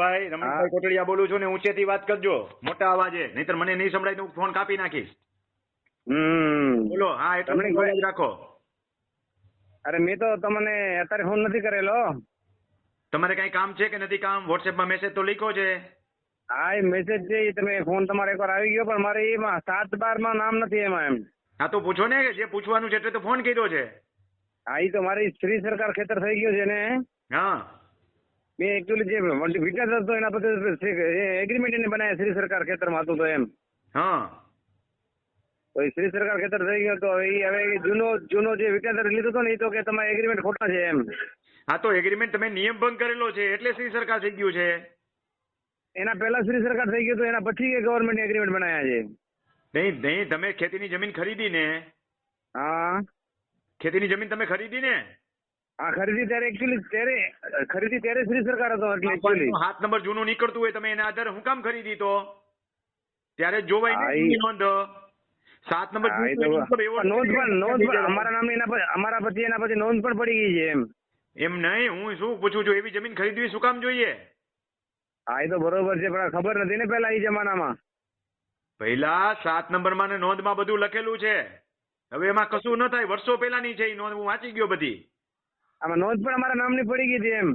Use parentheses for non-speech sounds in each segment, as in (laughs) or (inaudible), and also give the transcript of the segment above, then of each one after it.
ભાઈ રમણભાઈ કોટડિયા બોલું છું ને ઊંચેથી વાત કરજો. મોટા અવાજે. નહીતર મને નહીં સંભળાય તો હું ફોન કાપી નાખીશ. બોલો હા એટલો. અવાજ રાખો. અરે મેં તો તમને અત્યારે ફોન નથી કરેલો. તમારે કઈ કામ છે કે નથી કામ? વોટ્સએપમાં મેસેજ તો લખ્યો છે. હા એ મેસેજ છે તમે ફોન તમારે એકવાર આવી ગયો પણ મારે એમાં સાત બારમાં નામ નથી એમાં એમ. હા તો પૂછો ને કે જે પૂછવાનું છે એટલે તો ફોન કર્યો છે. હા એ તો મારી શ્રી સરકાર ખેતર થઈ ગયું છે ને. હા. મેં એકચ્યુઅલી જે વિકાસ હતો એના પછી એગ્રીમેન્ટ એને બનાવ્યા શ્રી સરકાર ખેતરમાં હતું તો એમ. હા. તો શ્રી સરકાર ખેતર થઈ ગયો તો એ હવે જૂનો જૂનો જે વિકાસ લીધો હતો ને એ તો કે તમારે એગ્રીમેન્ટ ખોટા છે એમ. હા તો એગ્રીમેન્ટ તમે નિયમ ભંગ કરેલો છે એટલે શ્રી સરકાર થઈ ગયું છે. એના પહેલા શ્રી સરકાર થઈ ગયું તો એના પછી ગવર્મેન્ટ એગ્રીમેન્ટ બનાવ્યા છે. નહીં નહીં તમે ખેતીની જમીન ખરીદી ને હા. ખેતીની જમીન તમે ખરીદી ને હા ખરીદી ત્યારે એકચ્યુઅલી ત્યારે ખરીદી ત્યારે શ્રી સરકાર હતો એટલે એકચ્યુઅલી હાથ નંબર જૂનું નીકળતું હોય તમે એના આધારે હું કામ ખરીદી તો? ત્યારે જોવાય નોંધ. સાત નંબર નોંધ પણ નોંધ પણ અમારા નામની એના પછી અમારા પછી એના પછી નોંધ પણ પડી ગઈ છે એમ. એમ નહીં હું શું પૂછું છું એવી જમીન ખરીદવી શું કામ જોઈએ? હા એ તો બરોબર છે પણ ખબર નથી ને પેલા એ જમાનામાં. પહેલા સાત નંબરમાં ને નોંધમાં બધું લખેલું છે. હવે એમાં કશું ન થાય વર્ષો પહેલાની છે એ નોંધ હું વાંચી ગયો બધી. આમાં નોંધ પણ અમારા નામની પડી ગઈ હતી એમ.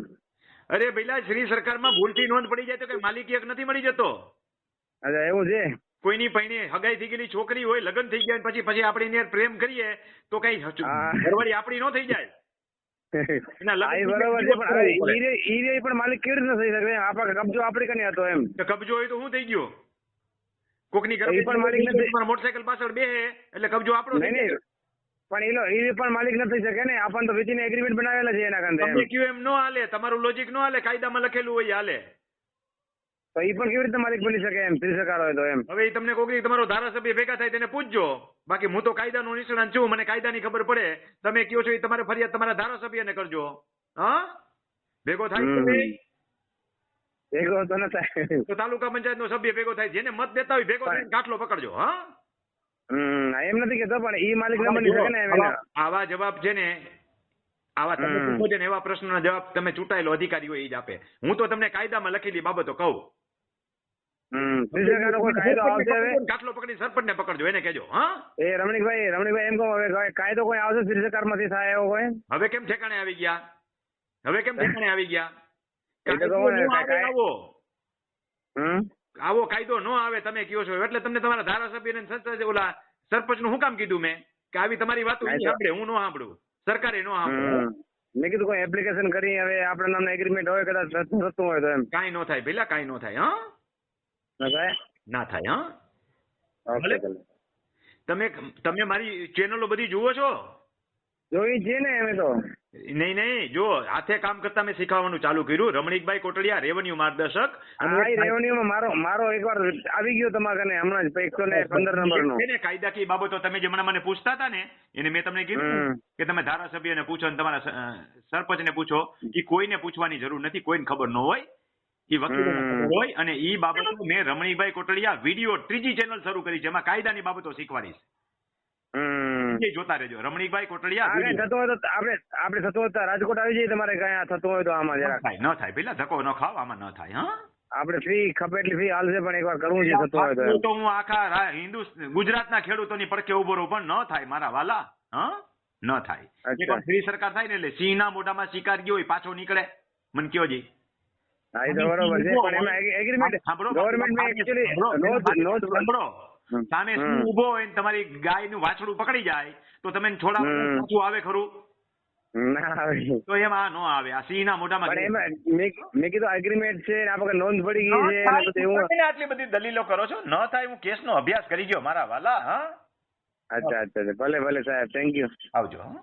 અરે પેલા શ્રી સરકારમાં ભૂલથી નોંધ પડી જાય તો કઈ માલિકી હક નથી મળી જતો? અચ્છા એવું છે? કોઈની પૈણી હગાઈ થઈ ગયેલી છોકરી હોય લગ્ન થઈ ગયા પછી પછી આપણે એને પ્રેમ કરીએ તો કઈ. ઘરવાળી આપણી નો થઈ જાય? (laughs) પણ માલિક કેવી રીતે થઈ શકે? આપણે કબજો આપણે કને હતો એમ. કબજો હોય તો શું થઈ ગયો? કોકની એ પણ માલિક. મોટરસાયકલ પાછળ બે એટલે કબજો આપણો નહીં. પણ એ લો- ઈ પણ માલિક નથી શકે ને. આપણને તો વેચીને એગ્રીમેન્ટ બનાવેલા છે એના કારણે. તમે એમ કયું એમ ન હાલે તમારું લોજિક નો હાલે કાયદામાં લખેલું હોય હાલે. તો એ પણ કેવી રીતે માલિક બની શકે એમ? શ્રી સરકાર હોય તો એમ. હવે એ તમને કોઈ તમારો ધારાસભ્ય ભેગા થાય તેને પૂછજો. બાકી હું તો કાયદાનો નિષ્ણાંત છું મને કાયદાની ખબર પડે. તમે કયો છો એ તમારે ફરિયાદ તમારા ધારાસભ્યને કરજો. હા? ભેગો થાય ભેગો. તો ન થાય. તો તાલુકા પંચાયત નો સભ્ય ભેગો થાય. જેને મત દેતા હોય ભેગો થઈને કાટલો પકડજો હા? હમ એમ નથી કેતો પણ ઈ માલિક ના બની શકે ને એમ આવા- જવાબ છે ને આવા તમે. પૂછો છો ને એવા પ્રશ્નોના જવાબ તમે ચૂંટાયેલો અધિકારી હોય એ જ આપે. હું તો તમને કાયદામાં લખેલી બાબતો કહું. કાટલો પકડી સરપંચને પકડજો એને કેજો હા? એ રમણીકભાઈ રમણીકભાઈ એમ કહો હવે કાયદો કોઈ આવશે શ્રી સરકારમાંથી થાય એવો કોઈ? હવે કેમ ઠેકાણે આવી ગયા? હવે કેમ ઠેકાણે આવી ગયા? ને, ન આવે કાયદો ન આવે તમે કયો છો એટલે તમને તમારા ધારાસભ્ય ઓલા સરપંચનું શું કામ કીધું મેં? કે આવી તમારી વાતો સાંભળે હું ન સાંભળું. સરકારે ન સાંભળું. મેં કીધું કોઈ એપ્લિકેશન કરી હવે આપણા નામના એગ્રીમેન્ટ હોય કદાચ થતું હોય તો એમ. કાંઈ ન થાય પેલા કાંઈ ન થાય હા? ના થાય? ના થાય હા. તમે તમે મારી ચેનલો બધી જુઓ છો? જોઈ છે ને અમે તો. નહીં નહીં જો હાથે કામ કરતા મેં શીખવાનું ચાલુ કર્યું. રમણીકભાઈ કોટડિયા રેવન્યુ માર્ગદર્શક. રેવન્યુમાં મારો મારો એકવાર આવી ગયો તમારા કને હમણાં જ એકસો ને પંદર નંબર નો કાયદાકીય બાબતો તમે જે હમણાં મને પૂછતા હતા ને એને મેં તમને કીધું કે તમે ધારાસભ્યને પૂછો અને તમારા સરપંચને પૂછો એ કોઈને પૂછવાની જરૂર નથી કોઈને ખબર ન હોય એ વકીલ હોય. અને એ બાબતો મેં રમણીકભાઈ કોટડિયા વીડિયો ત્રીજી ચેનલ શરૂ કરી છે એમાં કાયદાની બાબતો શીખવાડીશ. હમ એ જોતા રહેજો. રમણીકભાઈ કોટડિયા હા કઈ હોય તો આપણે આપણે થતું હોય તો રાજકોટ આવી જઈએ તમારે કઈ થતો હોય તો આમાં જરા થાય ન થાય. પેલા ધક્કો ન ખાવ આમાં ન થાય હા? આપણે ફી ખપે એટલી ફી હાલશે પણ એકવાર કરવું છે થતું હોય તો હું આખા હિન્દુ ગુજરાતના ખેડૂતોની પડખે ઊભો રહું પણ ન થાય મારા વાલા હા? ન થાય. ફ્રી સરકાર થાય ને એટલે સિંહના મોઢામાં શિકાર ગયો હોય પાછો નીકળે. મને કયો જી. હા એ તો બરોબર છે પણ એમાં એગ્રીમેન્ટ સાંભળો, ગવર્મેન્ટમાં સામે એકચ્યુઅલી સામે. શું ઊભો હોય ને તમારી ગાયનું વાછડું પકડી જાય તો તમે છોડા હમ. પાછું આવે ખરું ના આવે તો નો ન આવે આ સિંહના મોઢામાં પણ ગયો. એમાં મેં મેં કીધું એગ્રીમેન્ટ છે ને આ વખત નોંધ પડી ન ગઈ છે આટલી બધી દલીલો કરો છો ન થાય હું કેસનો અભ્યાસ કરી ગયો મારા વાલા હા અચ્છા અચ્છા અચ્છા. ભલે ભલે સાહેબ થેન્ક યુ આવજો હા